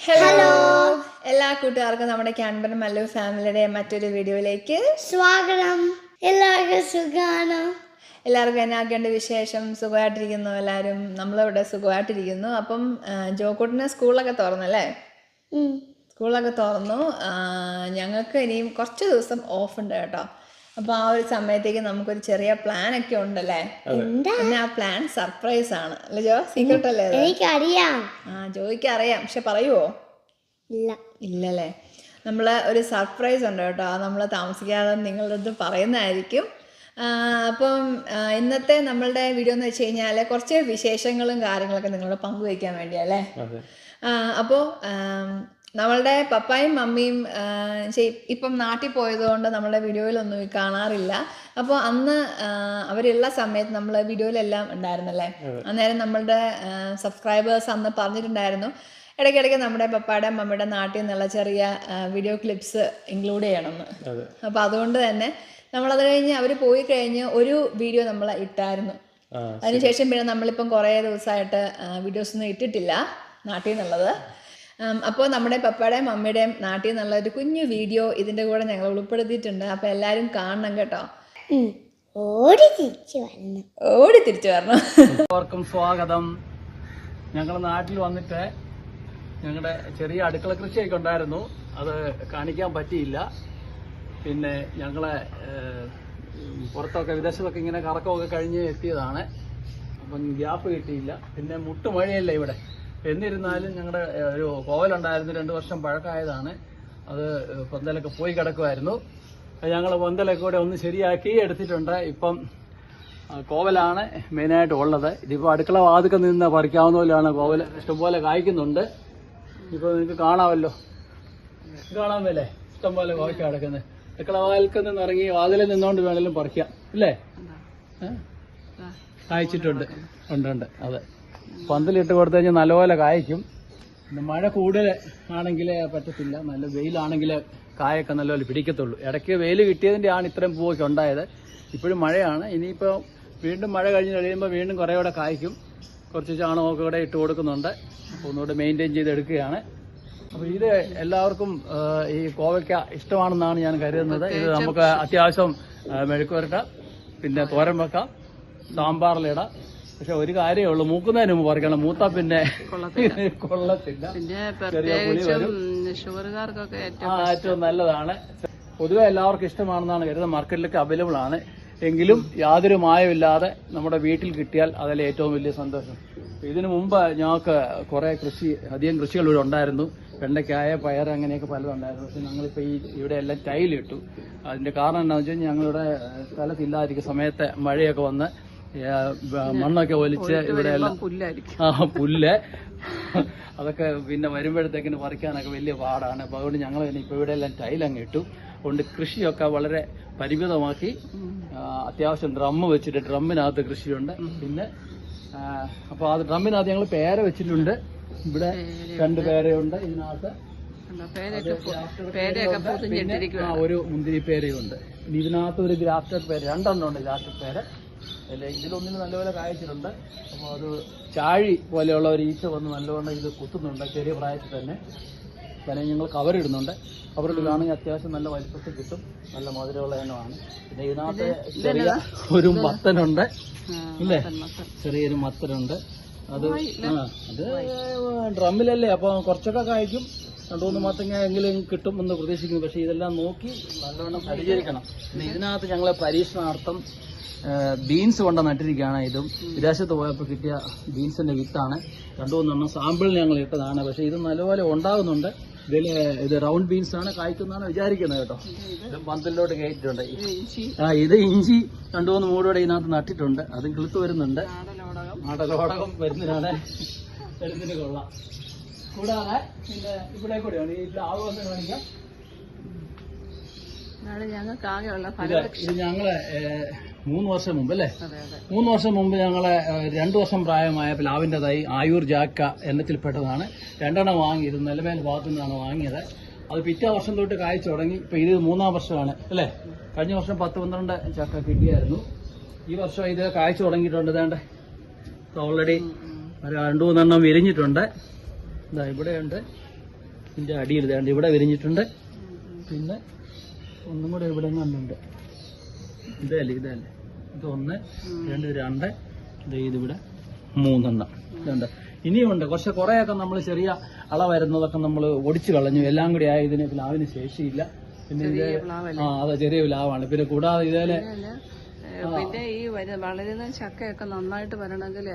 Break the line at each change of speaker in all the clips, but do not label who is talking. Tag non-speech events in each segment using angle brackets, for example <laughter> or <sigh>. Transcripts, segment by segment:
Hello എല്ലാ കൂട്ടുകാർക്കും നമ്മുടെ ക്യാൻബർ മല്ലു ഫാമിലിയുടെ മറ്റൊരു വീഡിയോയിലേക്ക്
സ്വാഗതം. എല്ലാവർക്കും സുഖമാണ്
എല്ലാവർക്കും എന്നാക്കേണ്ട വിശേഷം? സുഖമായിട്ടിരിക്കുന്നു എല്ലാവരും. നമ്മളിവിടെ സുഖമായിട്ടിരിക്കുന്നു. അപ്പം ജോക്കൂട്ടിന് സ്കൂളൊക്കെ തുറന്നല്ലേ. സ്കൂളൊക്കെ തുറന്നു. ഞങ്ങൾക്ക് ഇനിയും കുറച്ച് ദിവസം ഓഫ് ഉണ്ട് കേട്ടോ. അപ്പോൾ ആ ഒരു സമയത്തേക്ക് നമുക്കൊരു ചെറിയ പ്ലാൻ ഒക്കെ ഉണ്ടല്ലേ? പിന്നെ ആ പ്ലാൻ സർപ്രൈസ് ആണ്. അല്ലേ ജോ? സീക്രട്ട് അല്ലേ?
എനിക്കറിയാം.
ആ ജോയ്ക്ക് അറിയാം. പക്ഷെ പറയുവോ?
ഇല്ല.
ഇല്ലല്ലേ. നമ്മൾ ഒരു സർപ്രൈസ് ഉണ്ട് കേട്ടോ. നമ്മൾ താമസിക്കാതെ നിങ്ങളുടെ അടുത്ത് പറയുന്നതായിരിക്കും. അപ്പം ഇന്നത്തെ നമ്മളുടെ വീഡിയോ എന്ന് വെച്ച് കഴിഞ്ഞാൽ കുറച്ച് വിശേഷങ്ങളും കാര്യങ്ങളൊക്കെ നിങ്ങളോട് പങ്കുവയ്ക്കാൻ വേണ്ടിയല്ലേ
അതെ.
അപ്പോൾ നമ്മളുടെ പപ്പായും മമ്മിയും ഇപ്പം നാട്ടിൽ പോയതുകൊണ്ട് നമ്മളുടെ വീഡിയോയിലൊന്നും കാണാറില്ല. അപ്പോൾ അന്ന് അവരുള്ള സമയത്ത് നമ്മൾ വീഡിയോയിലെല്ലാം ഉണ്ടായിരുന്നല്ലേ? അന്നേരം നമ്മളുടെ സബ്സ്ക്രൈബേഴ്സ് അന്ന് പറഞ്ഞിട്ടുണ്ടായിരുന്നു ഇടയ്ക്കിടയ്ക്ക് നമ്മുടെ പപ്പായുടെ മമ്മിയുടെ നാട്ടിൽ നിന്നുള്ള ചെറിയ വീഡിയോ ക്ലിപ്സ് ഇൻക്ലൂഡ് ചെയ്യണമെന്ന്. അപ്പോൾ അതുകൊണ്ട് തന്നെ നമ്മളത് കഴിഞ്ഞ് അവർ പോയി കഴിഞ്ഞ് ഒരു വീഡിയോ നമ്മൾ ഇട്ടായിരുന്നു. അതിനുശേഷം പിന്നെ നമ്മളിപ്പം കുറേ ദിവസമായിട്ട് വീഡിയോസ് ഒന്നും ഇട്ടിട്ടില്ല നാട്ടിൽ നിന്നുള്ളത്. അപ്പോൾ നമ്മുടെ പപ്പയുടെയും മമ്മിയുടെയും നാട്ടിൽ നിന്നുള്ള ഒരു കുഞ്ഞു വീഡിയോ ഇതിന്റെ കൂടെ ഞങ്ങൾ ഉൾപ്പെടുത്തിയിട്ടുണ്ട്. അപ്പോൾ എല്ലാരും കാണണം കേട്ടോ.
ഓടി തിരിച്ചു വന്നു
ഓടി തിരിച്ചു വരണം.
എല്ലാവർക്കും സ്വാഗതം. ഞങ്ങൾ നാട്ടിൽ വന്നിട്ട് ഞങ്ങളുടെ ചെറിയ അടുക്കള കൃഷിയൊക്കെ ഉണ്ടായിരുന്നു. അത് കാണിക്കാൻ പറ്റിയില്ല. പിന്നെ ഞങ്ങളെ പുറത്തൊക്കെ വിദേശത്തൊക്കെ ഇങ്ങനെ കറക്കമൊക്കെ കഴിഞ്ഞ് എത്തിയതാണ്. അപ്പം ഗ്യാപ്പ് കിട്ടിയില്ല. പിന്നെ മുട്ടുമഴയല്ല ഇവിടെ? എന്നിരുന്നാലും ഞങ്ങളുടെ ഒരു കോവലുണ്ടായിരുന്നു രണ്ട് വർഷം പഴക്കമായതാണ് അത് പൊന്തലൊക്കെ പോയി കിടക്കുമായിരുന്നു ഞങ്ങൾ പൊന്തലൊക്കെ കൂടെ ഒന്ന് ശരിയാക്കി എടുത്തിട്ടുണ്ട്. ഇപ്പം കോവലാണ് മെയിനായിട്ട് ഉള്ളത്. ഇതിപ്പോൾ അടുക്കള വാതുക്കെ നിന്ന് പറിക്കാവുന്ന പോലെയാണ് കോവൽ ഇഷ്ടംപോലെ കായ്ക്കുന്നുണ്ട്. ഇപ്പോൾ നിങ്ങൾക്ക് കാണാമല്ലോ. കാണാമല്ലേ? മേലേ ഇഷ്ടംപോലെ കോവയ്ക്ക കിടക്കുന്നത് അടുക്കള വാതിൽക്ക് നിന്ന് ഇറങ്ങി വാതിലിൽ നിന്നുകൊണ്ട് വേണമെങ്കിലും പറിക്കാം. ഇല്ലേ ഏ? കായ്ച്ചിട്ടുണ്ട്. ഉണ്ട് ഉണ്ട്. അതെ. പന്തലിട്ട് കൊടുത്തു കഴിഞ്ഞാൽ നല്ലപോലെ കായ്ക്കും. പിന്നെ മഴ കൂടുതൽ ആണെങ്കിൽ പറ്റത്തില്ല. നല്ല വെയിലാണെങ്കിൽ കായൊക്കെ നല്ലപോലെ പിടിക്കത്തുള്ളൂ. ഇടയ്ക്ക് വെയിൽ കിട്ടിയതിന്റെ ആണ് ഇത്രയും പൂവൊക്കെ ഉണ്ടായത്. ഇപ്പോഴും മഴയാണ്. ഇനിയിപ്പോൾ വീണ്ടും മഴ കഴിഞ്ഞ് കഴിയുമ്പോൾ വീണ്ടും കുറേ കൂടെ കായ്ക്കും. കുറച്ച് ചാണകമൊക്കെ കൂടെ ഇട്ട് കൊടുക്കുന്നുണ്ട്. അപ്പോൾ ഒന്നുകൂടെ മെയിന്റെയിൻ ചെയ്തെടുക്കുകയാണ് അപ്പോൾ ഇത് എല്ലാവർക്കും ഈ കോവയ്ക്ക ഇഷ്ടമാണെന്നാണ് ഞാൻ കരുതുന്നത്. ഇത് നമുക്ക് അത്യാവശ്യം മെഴുക്കുവരട്ട പിന്നെ തോരൻ വെക്കാം സാമ്പാറിലിടാം. പക്ഷെ ഒരു കാര്യമേ ഉള്ളൂ. മൂക്കുന്നതിന് മുമ്പ് പറിക്കണം. മൂത്ത പിന്നെ കൊള്ളത്തില്ല.
ഷുഗറുകാർക്കൊക്കെ
ആ ഏറ്റവും നല്ലതാണ്. പൊതുവെ എല്ലാവർക്കും ഇഷ്ടമാണെന്നാണ് കരുതുന്നത്. മാർക്കറ്റിലൊക്കെ അവൈലബിൾ ആണ്. എങ്കിലും യാതൊരു മായമില്ലാതെ നമ്മുടെ വീട്ടിൽ കിട്ടിയാൽ അതല്ലേ ഏറ്റവും വലിയ സന്തോഷം. ഇതിനു മുമ്പ് ഞങ്ങൾക്ക് കുറേ കൃഷി അധികം കൃഷികൾ ഇവിടെ ഉണ്ടായിരുന്നു. വെണ്ടയ്ക്കായ പയർ അങ്ങനെയൊക്കെ പലതും ഉണ്ടായിരുന്നു. പക്ഷെ ഞങ്ങളിപ്പോൾ ഈ ഇവിടെ എല്ലാം ടൈലിട്ടു. അതിന്റെ കാരണം എന്താണെന്ന് വെച്ച് കഴിഞ്ഞാൽ ഞങ്ങളുടെ ഏഹ്, സ്ഥലത്തില്ലാതിരിക്കുന്ന സമയത്തെ മഴയൊക്കെ വന്ന് മണ്ണൊക്കെ ഒലിച്ച് ഇവിടെ എല്ലാം ആ പുല്ല്. അതൊക്കെ പിന്നെ വരുമ്പോഴത്തേക്കിന് പറിക്കാനൊക്കെ വലിയ പാടാണ്. അപ്പോൾ അതുകൊണ്ട് ഞങ്ങൾ തന്നെ ഇപ്പോൾ ഇവിടെ എല്ലാം ടൈലങ്ങ് ഇട്ടു. അതുകൊണ്ട് കൃഷിയൊക്കെ വളരെ പരിമിതമാക്കി. അത്യാവശ്യം ഡ്രമ്മ് വെച്ചിട്ട് ഡ്രമ്മിനകത്ത് കൃഷിയുണ്ട്. പിന്നെ അപ്പോൾ ആ ഡ്രമ്മിനകത്ത് ഞങ്ങൾ പേര വെച്ചിട്ടുണ്ട്. ഇവിടെ രണ്ട് പേരയുണ്ട് ഇതിനകത്ത്. ഒരു മുന്തിരി പേരയുണ്ട്. ഇതിനകത്ത് ഒരു ഗ്രാഫ്റ്റഡ് പേര് രണ്ടെണ്ണം ഉണ്ട് ഗ്രാഫ്റ്റഡ് പേര്. അല്ലെ ഇതിലൊന്നിന് നല്ലപോലെ കായച്ചിട്ടുണ്ട്. അപ്പോൾ അത് ചാഴി പോലെയുള്ള ഒരു ഈച്ച വന്ന് നല്ലവണ്ണം ഇത് കുത്തുന്നുണ്ട് ചെറിയ പ്രായത്തിൽ തന്നെ. പിന്നെ ഞങ്ങൾ കവറിടുന്നുണ്ട് കവറിട്ട് കാണുമെങ്കിൽ അത്യാവശ്യം നല്ല വലിപ്പത്തിൽ കിട്ടും. നല്ല മധുരമുള്ള ഇനമാണ് പിന്നെ ഇതിനകത്ത് ചെറിയ ഒരു മത്തനുണ്ട്. അല്ലേ ചെറിയൊരു മത്തനുണ്ട്. അത് അത് ഡ്രമ്മിലല്ലേ അപ്പോൾ കുറച്ചൊക്കെ കായ്ക്കും. രണ്ടു മൂന്ന് മത്തങ്ങ എങ്കിലും കിട്ടും എന്ന് പ്രതീക്ഷിക്കുന്നു. പക്ഷേ ഇതെല്ലാം നോക്കി നല്ലവണ്ണം പരിചരിക്കണം. ഇതിനകത്ത് ഞങ്ങളെ പരീക്ഷണാർത്ഥം ബീൻസ് കൊണ്ട് നട്ടിരിക്കുകയാണ്. ഇതും വിദേശത്ത് പോയപ്പോൾ കിട്ടിയ ബീൻസിന്റെ വിത്താണ്. രണ്ടു മൂന്നെണ്ണം സാമ്പിളിന് ഞങ്ങൾ ഇട്ടതാണ്. പക്ഷേ ഇത് നല്ലപോലെ ഉണ്ടാകുന്നുണ്ട് ഇതിൽ ഇത് റൗണ്ട് ബീൻസ് ആണ് കായ്ക്കുന്നതാണ് വിചാരിക്കുന്നത് കേട്ടോ. ഇത് പന്തലിലോട്ട് കയറ്റിട്ടുണ്ട് ആ ഇത് ഇഞ്ചി രണ്ടു മൂന്ന് മൂടോടെ ഇതിനകത്ത് നട്ടിട്ടുണ്ട്. അതും കിളുത്ത് വരുന്നുണ്ട്. നാടലോടകം. വരുന്നതിനാണ് വരുന്നതിന് കൊള്ളാം. കൂടാതെ പിന്നെ ഇവിടെ കൂടെയാണ് ഈ പ്ലാവ് ഒന്ന് കാണിക്കാം. ഇത് ഞങ്ങളെ മൂന്ന് വർഷം മുമ്പ് അല്ലേ? മൂന്ന് വർഷം മുമ്പ് ഞങ്ങളെ രണ്ടു വർഷം പ്രായമായ പ്ലാവിന്റെ തൈ ആയൂർ ജാക്ക എണ്ണത്തിൽപ്പെട്ടതാണ് രണ്ടെണ്ണം വാങ്ങി ഇത് നിലമേൽ ഭാഗത്തു നിന്നാണ് വാങ്ങിയത്. അത് പിറ്റേ വർഷം തൊട്ട് കായ്ച്ചു തുടങ്ങി. ഇപ്പം ഇത് മൂന്നാം വർഷമാണ് അല്ലേ? കഴിഞ്ഞ വർഷം പത്ത് പന്ത്രണ്ട് ചക്ക കിട്ടിയായിരുന്നു. ഈ വർഷം ഇത് കായ്ച്ചു തുടങ്ങിയിട്ടുണ്ട് ഇതാണ്ട്. ഓൾറെഡി രണ്ടു മൂന്നെണ്ണം വിരിഞ്ഞിട്ടുണ്ട്. ഇതാ ഇവിടെയുണ്ട്. ഇതിന്റെ അടിയിൽ ഇതാണ്ട് ഇവിടെ വിരിഞ്ഞിട്ടുണ്ട്. പിന്നെ ഒന്നും കൂടെ ഇവിടെ കണ്ടുണ്ട് ഇതല്ലേ ഇതല്ലേ. ഇത് ഒന്ന് രണ്ട് രണ്ട്. ഇത് ഇതിവിടെ മൂന്നെണ്ണം. രണ്ട്. ഇനിയുണ്ട്. കുറച്ച് കുറേയൊക്കെ നമ്മൾ ചെറിയ അള വരുന്നതൊക്കെ നമ്മൾ ഒടിച്ചു കളഞ്ഞു. എല്ലാം കൂടി ആയ ഇതിന് പ്ലാവിന് ശേഷിയില്ല. പിന്നെ ഇത് ആ അതെ ചെറിയ പ്ലാവാണ്. പിന്നെ കൂടാതെ ഇതേലെ
പിന്നെ ഈ വളരുന്ന ചക്കയൊക്കെ നന്നായിട്ട് വരണമെങ്കിൽ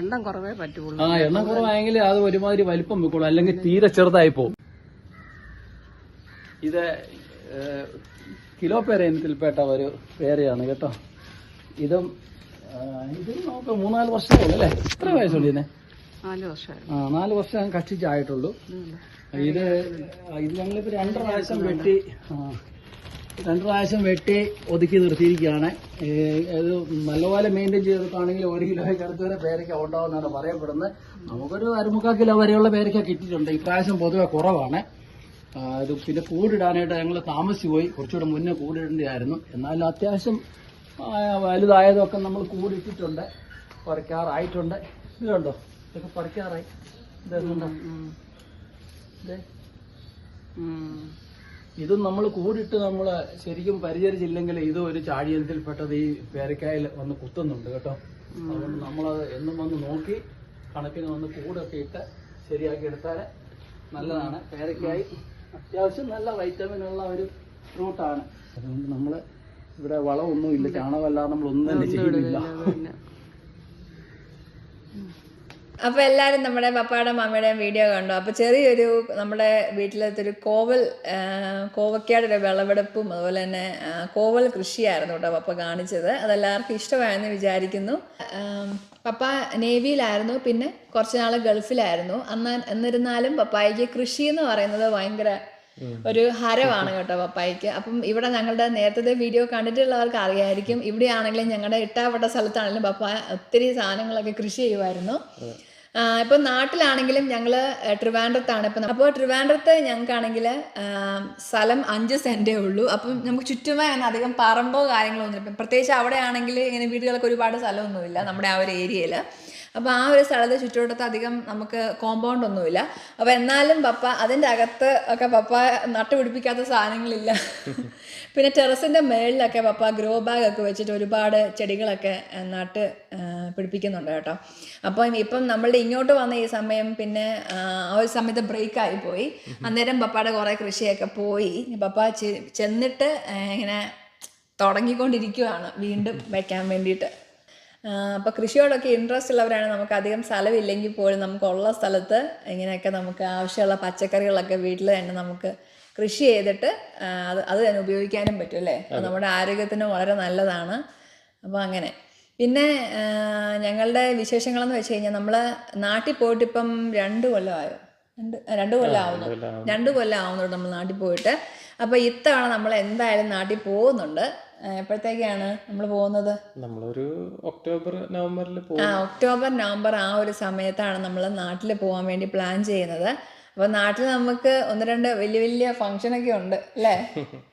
എണ്ണം കുറവേ പറ്റുള്ളൂ.
ആ എണ്ണം കുറവായെങ്കിൽ അത് ഒരുമാതിരി വലിപ്പം വെക്കുള്ളൂ. അല്ലെങ്കിൽ തീരെ ചെറുതായി പോകും. ഇത് ഏഹ്, കിലോ പേര ഇനത്തിൽപ്പെട്ട ഒരു പേരയാണ് കേട്ടോ. ഇതും ഇത് നമുക്ക് മൂന്നാൽ വർഷമേ അല്ലേ? എത്ര വയസ്സുണ്ട് ഇതിനെ? ആ നാല് വർഷം കക്ഷിച്ചായിട്ടുള്ളൂ ഇത് ഇത് ഞങ്ങളിപ്പോ രണ്ട് പ്രാവശ്യം വെട്ടി രണ്ട് പ്രാവശ്യം വെട്ടി ഒതുക്കി നിർത്തിയിരിക്കുകയാണ്. ഇത് നല്ലപോലെ മെയിന്റെയിൻ ചെയ്തിട്ടാണെങ്കിൽ ഒരു കിലോയ്ക്ക് അടുത്ത് വരെ പേരയ്ക്ക ഉണ്ടാവുമെന്നാണ് പറയപ്പെടുന്നത്. നമുക്കൊരു അരമുക്കാൽ കിലോ വരെയുള്ള പേരയ്ക്ക കിട്ടിയിട്ടുണ്ട്. ഇപ്രാവശ്യം പൊതുവെ കുറവാണ്. ഇത് പിന്നെ കൂടിടാനായിട്ട് ഞങ്ങൾ താമസിച്ചു പോയി. കുറച്ചുകൂടെ മുന്നേ കൂടിടേണ്ടതായിരുന്നു എന്നാലും അത്യാവശ്യം വലുതായതൊക്കെ നമ്മൾ കൂടിയിട്ടിട്ടുണ്ട്. പറിക്കാറായിട്ടുണ്ട്. ഇത് കണ്ടോ? ഇതൊക്കെ പറിക്കാറായി. ഇതേ ഇതും? നമ്മൾ കൂടിട്ട് നമ്മൾ ശരിക്കും പരിചരിച്ചില്ലെങ്കിൽ ഇത് ഒരു ചാഴിയനത്തിൽപ്പെട്ടത് ഈ പേരക്കായിൽ വന്ന് കുത്തുന്നുണ്ട് കേട്ടോ. അതുകൊണ്ട് നമ്മളത് എന്നും വന്ന് നോക്കി കണക്കിന് വന്ന് കൂടൊക്കെ ഇട്ട് ശരിയാക്കി എടുത്താൽ നല്ലതാണ്. പേരക്കായി. അത്യാവശ്യം നല്ല വൈറ്റമിൻ ഉള്ള ഒരു ഫ്രൂട്ടാണ് അതുകൊണ്ട് നമ്മൾ ഇവിടെ വളമൊന്നുമില്ല ചാണകമല്ലാതെ നമ്മൾ ഒന്നും തന്നെ ചെയ്യുന്നില്ല
പിന്നെ
അപ്പൊ എല്ലാരും നമ്മുടെ പപ്പയുടെ മമ്മിയുടെയും വീഡിയോ കണ്ടു. അപ്പൊ ചെറിയൊരു നമ്മുടെ വീട്ടിലത്തെ ഒരു കോവൽ കോവക്കയുടെ ഒരു വിളവെടുപ്പും അതുപോലെ തന്നെ കോവൽ കൃഷിയായിരുന്നു കേട്ടോ പപ്പ കാണിച്ചത്. അതെല്ലാവർക്കും ഇഷ്ടമായെന്ന് വിചാരിക്കുന്നു. പപ്പ നേവിയിലായിരുന്നു. പിന്നെ കുറച്ച് നാൾ ഗൾഫിലായിരുന്നു. അന്ന് എന്നിരുന്നാലും പപ്പായിക്ക് കൃഷി എന്ന് പറയുന്നത് ഭയങ്കര ഒരു ഹരമാണ് കേട്ടോ പപ്പായിക്ക്. അപ്പം ഇവിടെ ഞങ്ങളുടെ നേരത്തെ വീഡിയോ കണ്ടിട്ടുള്ളവർക്ക് അറിയായിരിക്കും. ഇവിടെയാണെങ്കിലും ഞങ്ങളുടെ ഇട്ടാവട്ട സ്ഥലത്താണെങ്കിലും പപ്പ ഒത്തിരി സാധനങ്ങളൊക്കെ കൃഷി ചെയ്യുമായിരുന്നു. ആ, ഇപ്പം നാട്ടിലാണെങ്കിലും ഞങ്ങൾ ട്രിവാൻഡ്രത്താണ്. ഇപ്പം അപ്പോൾ ട്രിവാൻഡ്രത്ത് ഞങ്ങൾക്കാണെങ്കിൽ സ്ഥലം അഞ്ച് സെന്റേ ഉള്ളൂ. അപ്പം നമുക്ക് ചുറ്റുമായി ഒന്നും അധികം പറമ്പോ കാര്യങ്ങളോ ഒന്നും പ്രത്യേകിച്ച് അവിടെയാണെങ്കിൽ ഇങ്ങനെ വീടുകളൊക്കെ ഒരുപാട് സ്ഥലമൊന്നുമില്ല നമ്മുടെ ആ ഒരു ഏരിയയിൽ അപ്പോൾ ആ ഒരു സ്ഥലത്ത് ചുറ്റുവട്ടത്ത് അധികം നമുക്ക് കോമ്പൗണ്ട് ഒന്നുമില്ല. അപ്പോൾ എന്നാലും പപ്പ അതിന്റെ അകത്ത് ഒക്കെ പപ്പ നട്ടുപിടിപ്പിക്കാത്ത സാധനങ്ങളില്ല. <laughs> പിന്നെ ടെറസിന്റെ മേളിലൊക്കെ പപ്പ ഗ്രോ ബാഗ് ഒക്കെ വെച്ചിട്ട് ഒരുപാട് ചെടികളൊക്കെ നട്ട് പിടിപ്പിക്കുന്നുണ്ട് കേട്ടോ. അപ്പം ഇപ്പം നമ്മളുടെ ഇങ്ങോട്ട് വന്ന ഈ സമയം പിന്നെ ആ ഒരു സമയത്ത് ബ്രേക്ക് ആയി പോയി. അന്നേരം പപ്പയുടെ കുറേ കൃഷിയൊക്കെ പോയി. പപ്പ ചെന്നിട്ട് ഇങ്ങനെ തുടങ്ങിക്കൊണ്ടിരിക്കുവാണ് വീണ്ടും വയ്ക്കാൻ വേണ്ടിയിട്ട്. അപ്പോൾ കൃഷിയോടൊക്കെ ഇൻട്രസ്റ്റ് ഉള്ളവരാണ്. നമുക്ക് അധികം സ്ഥലമില്ലെങ്കിൽ പോലും നമുക്കുള്ള സ്ഥലത്ത് ഇങ്ങനെയൊക്കെ നമുക്ക് ആവശ്യമുള്ള പച്ചക്കറികളൊക്കെ വീട്ടിൽ തന്നെ നമുക്ക് കൃഷി ചെയ്തിട്ട് അത് അത് തന്നെ ഉപയോഗിക്കാനും പറ്റും അല്ലേ? നമ്മുടെ ആരോഗ്യത്തിന് വളരെ നല്ലതാണ്. അപ്പോൾ അങ്ങനെ. പിന്നെ ഞങ്ങളുടെ വിശേഷങ്ങളെന്ന് വെച്ച് കഴിഞ്ഞാൽ നമ്മൾ നാട്ടിൽ പോയിട്ട് ഇപ്പം രണ്ട് കൊല്ലമായോ? രണ്ട് രണ്ട് കൊല്ലം ആവുന്നു. രണ്ട് കൊല്ലം ആവുന്നുണ്ട് നമ്മൾ നാട്ടിൽ പോയിട്ട്. അപ്പോൾ ഇത്തവണ നമ്മൾ എന്തായാലും നാട്ടിൽ പോകുന്നുണ്ട്. എപ്പോഴത്തേക്കാണ് നമ്മൾ പോകുന്നത്?
നമ്മളൊരു ഒക്ടോബർ നവംബറിൽ
ആ ഒക്ടോബർ നവംബർ ആ ഒരു സമയത്താണ് നമ്മൾ നാട്ടിൽ പോകാൻ വേണ്ടി പ്ലാൻ ചെയ്യുന്നത്. അപ്പോൾ നാട്ടിൽ നമുക്ക് ഒന്ന് രണ്ട് വലിയ വലിയ ഫങ്ഷനൊക്കെ ഉണ്ട് അല്ലേ? <laughs>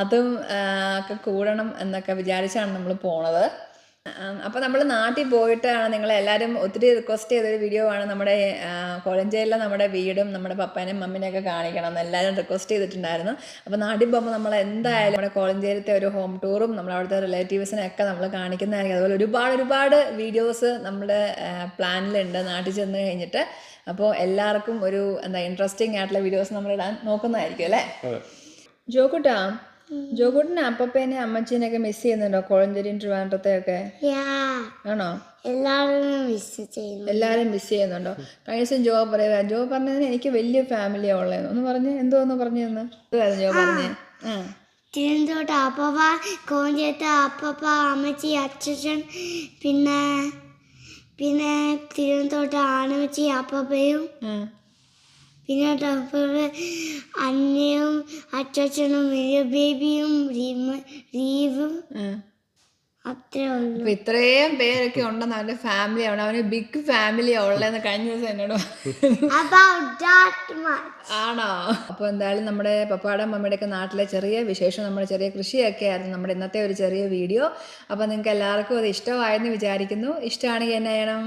അതും ഒക്കെ കൂടണം എന്നൊക്കെ വിചാരിച്ചാണ് നമ്മൾ പോണത്. അപ്പോൾ നമ്മൾ നാട്ടിൽ പോയിട്ടാണ് എല്ലാരും ഒത്തിരി റിക്വസ്റ്റ് ചെയ്തൊരു വീഡിയോ ആണ് നമ്മുടെ കോഴഞ്ചേരിയിലെ നമ്മുടെ വീടും നമ്മുടെ പപ്പാനും മമ്മിനെ ഒക്കെ കാണിക്കണം എന്ന് എല്ലാരും റിക്വസ്റ്റ് ചെയ്തിട്ടുണ്ടായിരുന്നു. അപ്പോൾ നാട്ടിൽ പോകുമ്പോൾ നമ്മൾ എന്തായാലും നമ്മുടെ കോളഞ്ചേരിത്തെ ഒരു ഹോം ടൂറും നമ്മൾ അവിടുത്തെ റിലേറ്റീവ്സിനെയൊക്കെ നമ്മൾ കാണിക്കുന്നതായിരിക്കും. അതുപോലെ ഒരുപാട് ഒരുപാട് വീഡിയോസ് നമ്മുടെ പ്ലാനിലുണ്ട് നാട്ടിൽ ചെന്ന് കഴിഞ്ഞിട്ട്. അപ്പോൾ എല്ലാവർക്കും ഒരു എന്താ ഇൻട്രസ്റ്റിംഗ് ആയിട്ടുള്ള വീഡിയോസ് നമ്മൾ ഇടാൻ നോക്കുന്നതായിരിക്കും അല്ലേ? ജോക്കുട്ടാ ജോക്കുട്ടിനെ അപ്പപ്പേനെ അമ്മച്ചീനൊക്കെ മിസ് ചെയ്യുന്നുണ്ടോ? കോഴഞ്ചേരിയും ട്രിവാൻഡ്രത്തെയൊക്കെ? ആണോ?
എല്ലാരും മിസ്
ചെയ്യുന്നുണ്ടോ. കഴിഞ്ഞ ദിവസം ജോ പറയുക ജോ പറഞ്ഞതിന് എനിക്ക് വലിയ ഫാമിലിയാ ഉള്ളതെന്ന്. ഒന്ന് പറഞ്ഞ് എന്തോന്ന് പറഞ്ഞു തന്നു. ജോ പറഞ്ഞേ. ആ.
തിരുവനന്തപുരത്ത് അപ്പപ്പ കോഞ്ചേത്ത് അപ്പപ്പ അമ്മച്ചി അച്ഛൻ പിന്നെ പിന്നെ തിരുവനന്തപുരത്ത് ആനമച്ചി അപ്പപ്പയും പിന്നെ ഡോക്ടറ് അന്നയും അച്ഛനും ബേബിയും റീവും
അപ്പൊ ഇത്രയും പേരൊക്കെ ഉണ്ടെന്ന് അവന്റെ ഫാമിലി ആണ്. അവന് ബിഗ് ഫാമിലി ഉള്ളതെന്ന് കഴിഞ്ഞ ദിവസം എന്നോട് ആണോ? അപ്പൊ എന്തായാലും നമ്മുടെ പപ്പാടെ മമ്മിയുടെ ഒക്കെ നാട്ടിലെ ചെറിയ വിശേഷം നമ്മുടെ ചെറിയ കൃഷിയൊക്കെ ആയിരുന്നു നമ്മുടെ ഇന്നത്തെ ഒരു ചെറിയ വീഡിയോ. അപ്പൊ നിങ്ങൾക്ക് എല്ലാവർക്കും അത് ഇഷ്ടമായെന്ന് വിചാരിക്കുന്നു. ഇഷ്ടമാണെങ്കിൽ എന്നാ ചെയ്യണം?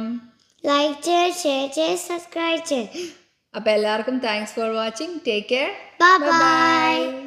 ലൈക്ക് ചെയ്ത് ഷെയർ ചെയ്ത് സബ്സ്ക്രൈബ് ചെയ്ത്
അപ്പോൾ എല്ലാവർക്കും thanks for watching take care
bye bye.